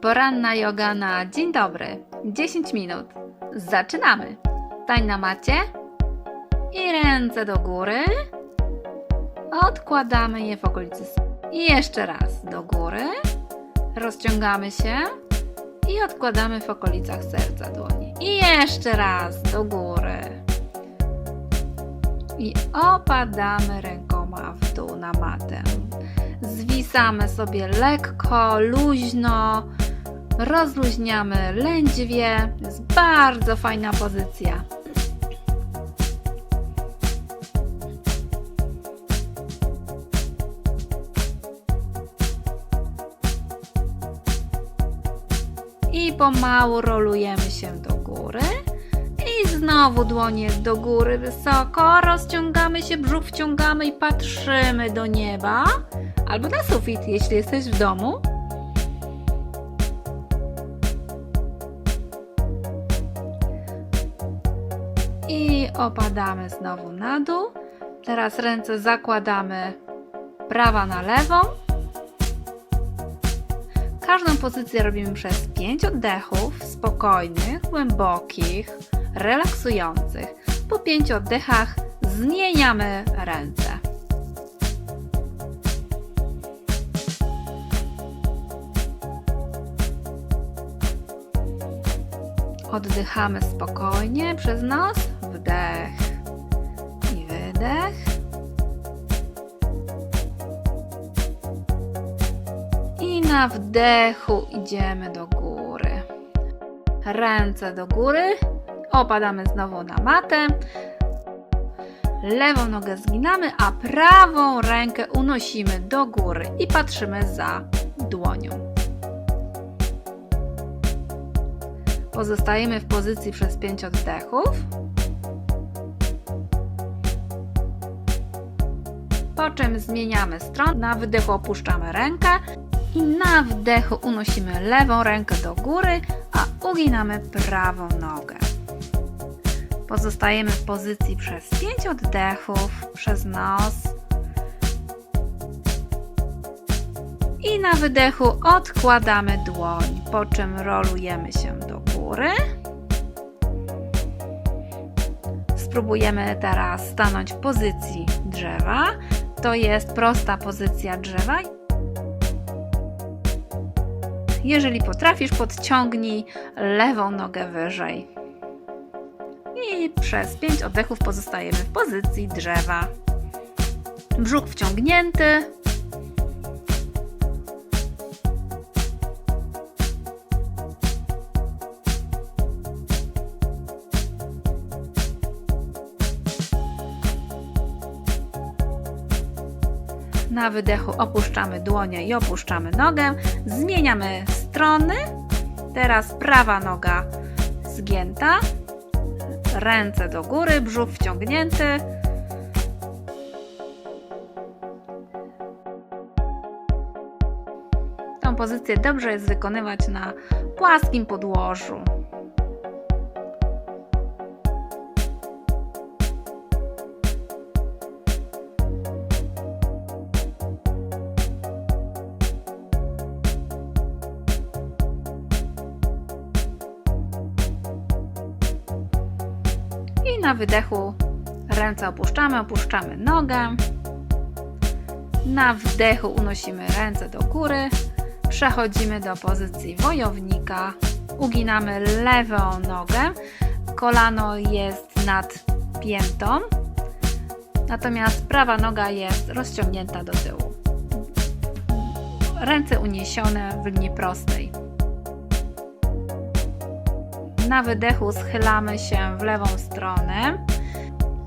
Poranna yoga na dzień dobry. 10 minut. Zaczynamy. Stań na macie i ręce do góry. Odkładamy je w okolicy. I jeszcze raz do góry. Rozciągamy się i odkładamy w okolicach serca dłoni. I jeszcze raz do góry. I opadamy rękoma w dół na matę. Zwisamy sobie lekko, luźno, rozluźniamy lędźwie. Jest bardzo fajna pozycja. I pomału rolujemy się do góry. I znowu dłonie do góry wysoko, rozciągamy się, brzuch wciągamy i patrzymy do nieba albo na sufit, jeśli jesteś w domu. I opadamy znowu na dół. Teraz ręce zakładamy prawa na lewą. Każdą pozycję robimy przez 5 oddechów, spokojnych, głębokich, relaksujących. Po 5 oddechach zmieniamy ręce. Oddychamy spokojnie przez nos, wdech i wydech. I na wdechu idziemy do góry. Ręce do góry. Opadamy znowu na matę. Lewą nogę zginamy, a prawą rękę unosimy do góry i patrzymy za dłonią. Pozostajemy w pozycji przez 5 oddechów. Po czym zmieniamy stronę. Na wydechu opuszczamy rękę i na wdechu unosimy lewą rękę do góry, a uginamy prawą nogę. Pozostajemy w pozycji przez 5 oddechów przez nos. I na wydechu odkładamy dłoń, po czym rolujemy się do góry. Spróbujemy teraz stanąć w pozycji drzewa. To jest prosta pozycja drzewa. Jeżeli potrafisz, podciągnij lewą nogę wyżej. I przez 5 oddechów pozostajemy w pozycji drzewa. Brzuch wciągnięty, Na wydechu opuszczamy dłonie i opuszczamy nogę. Zmieniamy strony. Teraz prawa noga zgięta. Ręce do góry, brzuch wciągnięty. Tą pozycję dobrze jest wykonywać na płaskim podłożu. I na wydechu ręce opuszczamy, opuszczamy nogę. Na wdechu unosimy ręce do góry. Przechodzimy do pozycji wojownika. Uginamy lewą nogę. Kolano jest nad piętą. Natomiast prawa noga jest rozciągnięta do tyłu. Ręce uniesione w linii prostej. Na wydechu schylamy się w lewą stronę.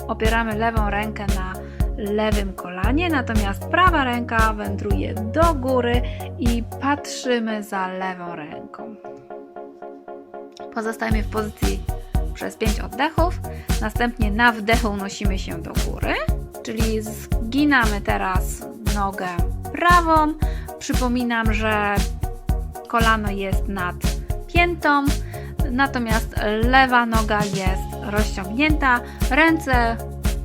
Opieramy lewą rękę na lewym kolanie, natomiast prawa ręka wędruje do góry i patrzymy za lewą ręką. Pozostajemy w pozycji przez 5 oddechów. Następnie na wdechu unosimy się do góry, czyli zginamy teraz nogę prawą. Przypominam, że kolano jest nad piętą, natomiast lewa noga jest rozciągnięta, ręce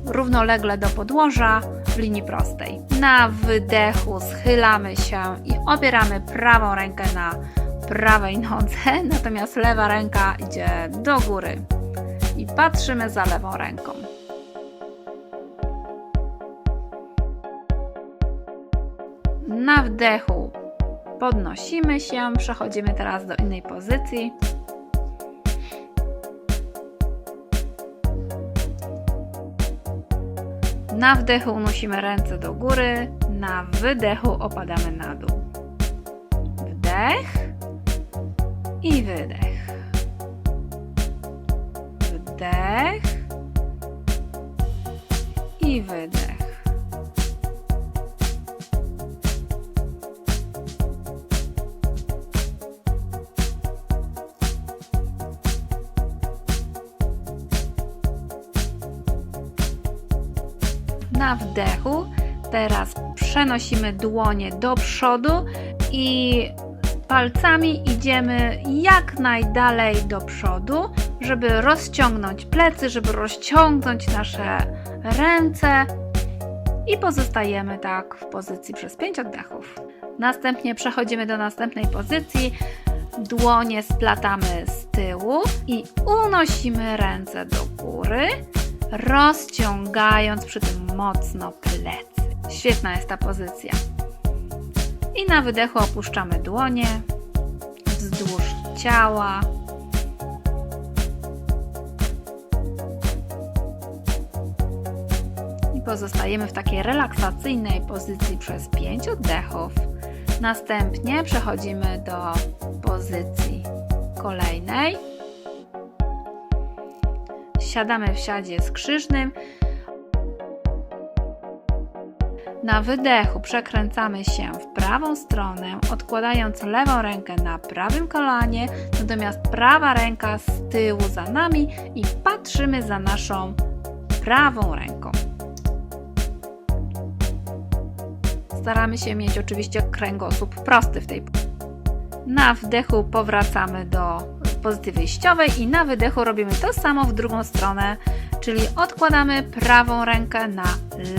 równolegle do podłoża w linii prostej. Na wydechu schylamy się i opieramy prawą rękę na prawej nodze, natomiast lewa ręka idzie do góry. I patrzymy za lewą ręką. Na wdechu podnosimy się, przechodzimy teraz do innej pozycji. Na wdechu unosimy ręce do góry, na wydechu opadamy na dół. Wdech i wydech. Wdech i wydech. Teraz przenosimy dłonie do przodu i palcami idziemy jak najdalej do przodu, żeby rozciągnąć plecy, żeby rozciągnąć nasze ręce i pozostajemy tak w pozycji przez 5 oddechów. Następnie przechodzimy do następnej pozycji. Dłonie splatamy z tyłu i unosimy ręce do góry, rozciągając przy tym mocno plecy. Świetna jest ta pozycja. I na wydechu opuszczamy dłonie wzdłuż ciała. I pozostajemy w takiej relaksacyjnej pozycji przez 5 oddechów. Następnie przechodzimy do pozycji kolejnej. Siadamy w siadzie skrzyżnym. Na wydechu przekręcamy się w prawą stronę, odkładając lewą rękę na prawym kolanie, natomiast prawa ręka z tyłu za nami i patrzymy za naszą prawą ręką. Staramy się mieć oczywiście kręgosłup prosty w tej Na wdechu powracamy do pozycji wyjściowej i na wydechu robimy to samo w drugą stronę, czyli odkładamy prawą rękę na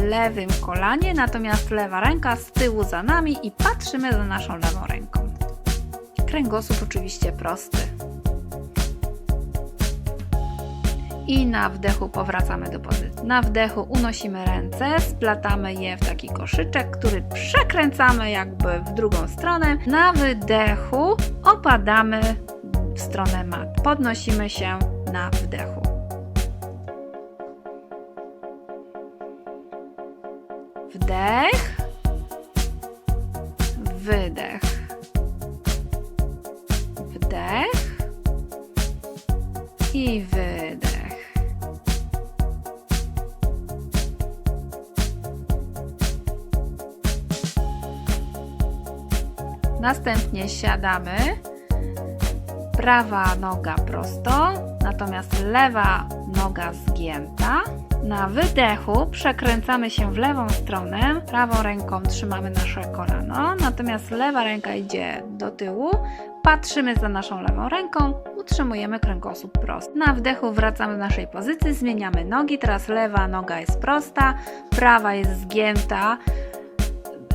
lewym kolanie, natomiast lewa ręka z tyłu za nami i patrzymy za naszą lewą ręką. Kręgosłup oczywiście prosty. I na wdechu powracamy do pozycji. Na wdechu unosimy ręce, splatamy je w taki koszyczek, który przekręcamy jakby w drugą stronę. Na wydechu opadamy stronę mat. Podnosimy się na wdechu. Wdech, wydech, wdech i wydech. Następnie siadamy. Prawa noga prosto, natomiast lewa noga zgięta. Na wydechu przekręcamy się w lewą stronę, prawą ręką trzymamy nasze kolano, natomiast lewa ręka idzie do tyłu, patrzymy za naszą lewą ręką, utrzymujemy kręgosłup prosty. Na wdechu wracamy do naszej pozycji, zmieniamy nogi, teraz lewa noga jest prosta, prawa jest zgięta,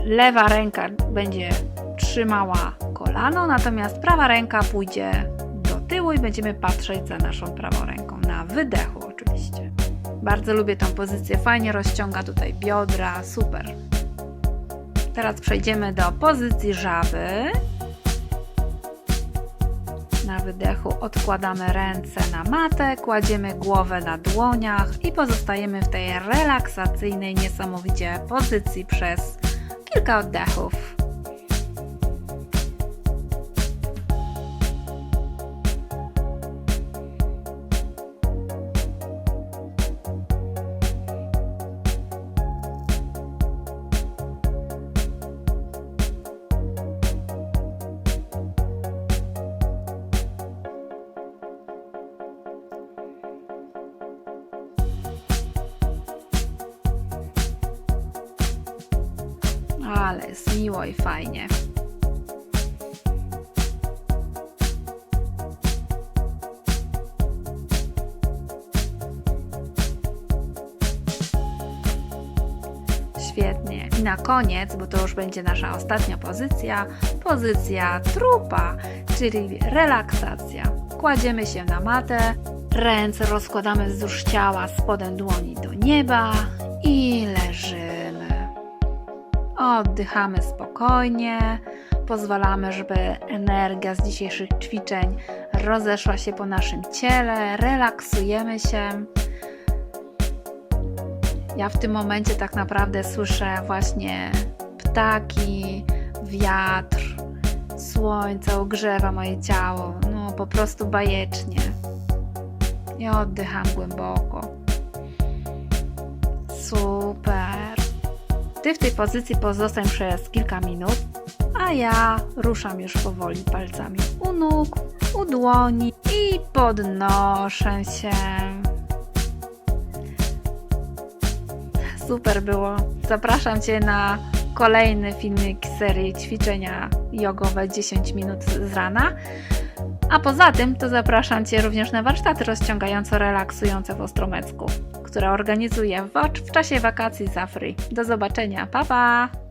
lewa ręka będzie trzymała kolano, natomiast prawa ręka pójdzie do tyłu i będziemy patrzeć za naszą prawą ręką, na wydechu oczywiście. Bardzo lubię tą pozycję, fajnie rozciąga tutaj biodra, super. Teraz przejdziemy do pozycji żaby. Na wydechu odkładamy ręce na matę, kładziemy głowę na dłoniach i pozostajemy w tej relaksacyjnej, niesamowicie pozycji przez kilka oddechów. Ale jest miło i fajnie. Świetnie. na koniec, bo to już będzie nasza ostatnia pozycja, pozycja trupa, czyli relaksacja. Kładziemy się na matę, ręce rozkładamy wzdłuż ciała, spodem dłoni do nieba i leżymy. Oddychamy spokojnie, pozwalamy, żeby energia z dzisiejszych ćwiczeń rozeszła się po naszym ciele, relaksujemy się. Ja w tym momencie tak naprawdę słyszę właśnie ptaki, wiatr, słońce ogrzewa moje ciało. No po prostu bajecznie. I oddycham głęboko. Super. Ty w tej pozycji pozostań przez kilka minut, a ja ruszam już powoli palcami u nóg, u dłoni i podnoszę się. Super było. Zapraszam Cię na kolejny filmik serii ćwiczenia jogowe 10 minut z rana. A poza tym to zapraszam Cię również na warsztaty rozciągająco-relaksujące w Ostromecku, które organizuję w, w czasie wakacji za free. Do zobaczenia, pa pa!